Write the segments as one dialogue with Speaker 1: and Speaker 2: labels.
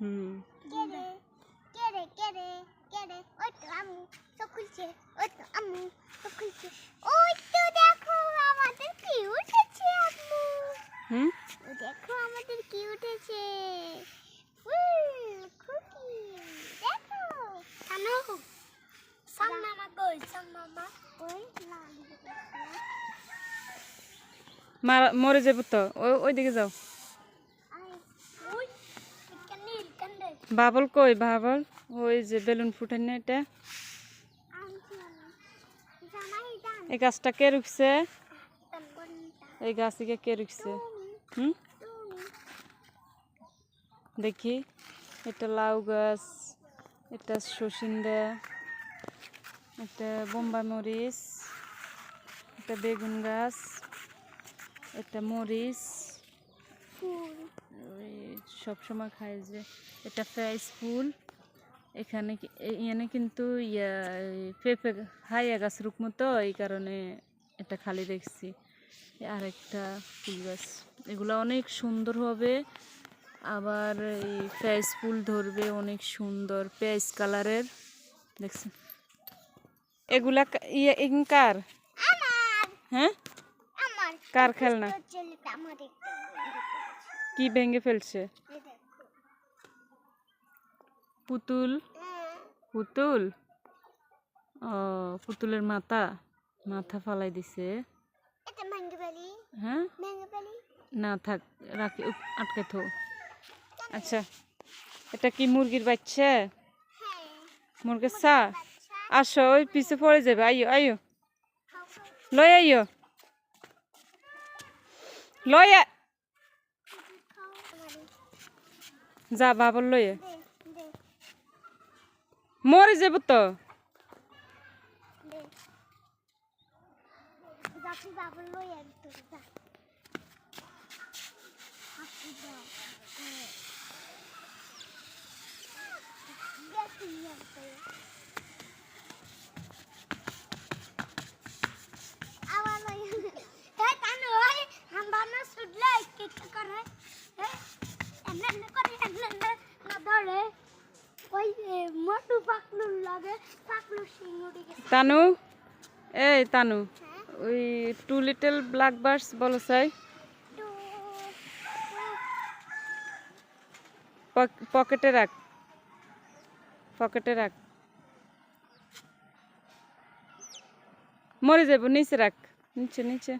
Speaker 1: হুম।
Speaker 2: কেরে কেরে কেরে কেরে ওই তো আম্মু তো খুলছে ওই তো আম্মু তো খুলছে। ওই তো দেখো আমাদের কি উঠেছে আম্মু।
Speaker 1: হুম?
Speaker 2: ও দেখো আমাদের কি উঠেছে। ফুল খুকি দেখো। কই ওই লাল
Speaker 1: মরে যাব তো। ওই ওইদিকে যাও। বাবল কই বাবল? ওই যে বেলুন ফুটাই না এটা। এই গাছটা কে রুখছে? এই গাছকে কে রুখছে? হুম? দেখি। এটা লাউ গাছ এটা সসিন্দা এটা বোম্বা মরিচ এটা বেগুন গাছ এটা মরিচ সবসময় খাই যে এটা ফ্রাইস ফুল। এখানে এখানে কিন্তু ইয়া পেঁপে হাইয়া গাছ রুকমো তো এই কারণে এটা খালি দেখছি। আর একটা ফুল গাছ। এগুলো অনেক সুন্দর হবে। আবার এই ফ্রাইস ফুল ধরবে অনেক সুন্দর পেঁয়াজ কালারের। দেখছেন? এগুলা ইয়ে কার? হ্যাঁ? কার খেলনা? কি ভেঙে ফেলছে? পুতুল? পুতুল? ও পুতুলের মাথা। মাথা ফালাই দিছে। হ্যাঁ? না থাক রাখি আটকে থো। আচ্ছা এটা কি মুরগির বাচ্চা?
Speaker 2: হ্যাঁ।
Speaker 1: মুরগির চা? আসো ওই পিছে পড়ে যাবে। আইও আইও লই আইও লই আ- যা বাবর
Speaker 2: দে
Speaker 1: মরে যাব তো
Speaker 2: দে যাচ্ছি বাবুর লই একদম যা হাসি দাও হ্যাঁ। গেছি একদম আবার লই হ্যাঁ তানু ওই হাম্বা না সুডলে কি কি করে হ্যাঁ এমনে এমনে করে এমনে এমনে না ধরে ওই এ, মোটু পাকলু লাগে পাকলু সিং উঠে গেছে
Speaker 1: তানু? এই তানু
Speaker 2: হ্যাঁ?
Speaker 1: ওই টু লিটল ব্ল্যাক বার্ডস বলো চাই। পকেটে রাখ। পকেটে রাখ। মরে যাব নিচে রাখ। নিচে নিচে।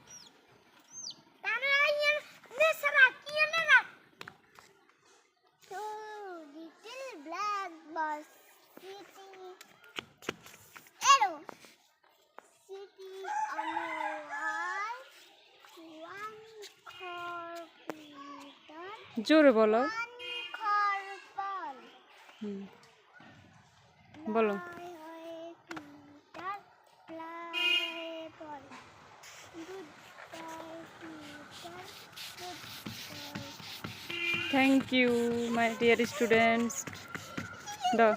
Speaker 1: জোরে বলো। বলো। Thank you my dear students দাও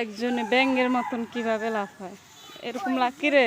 Speaker 1: একজনে ব্যাঙ্গের মতন কীভাবে লাফায়? এরকম লাকি রে?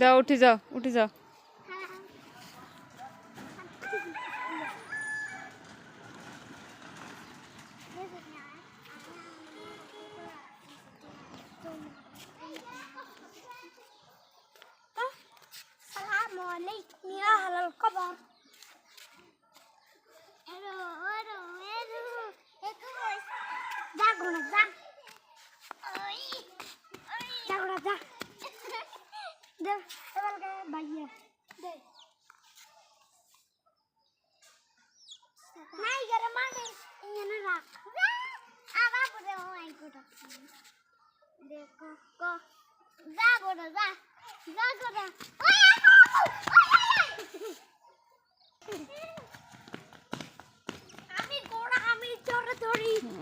Speaker 1: দাও উঠে যাও উঠে যাও
Speaker 2: Bahia, Bahia, Bahia. না এগারে মাঠে এখানে রাখবে আবার করে ওই করে দেখো কো যা করে যা যা করে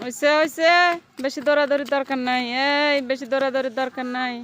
Speaker 1: ওইসে ওইসে বেশি দৌড়াদৌড়ির দরকার নাই এই বেশি দৌড়াদৌড়ির দরকার নাই।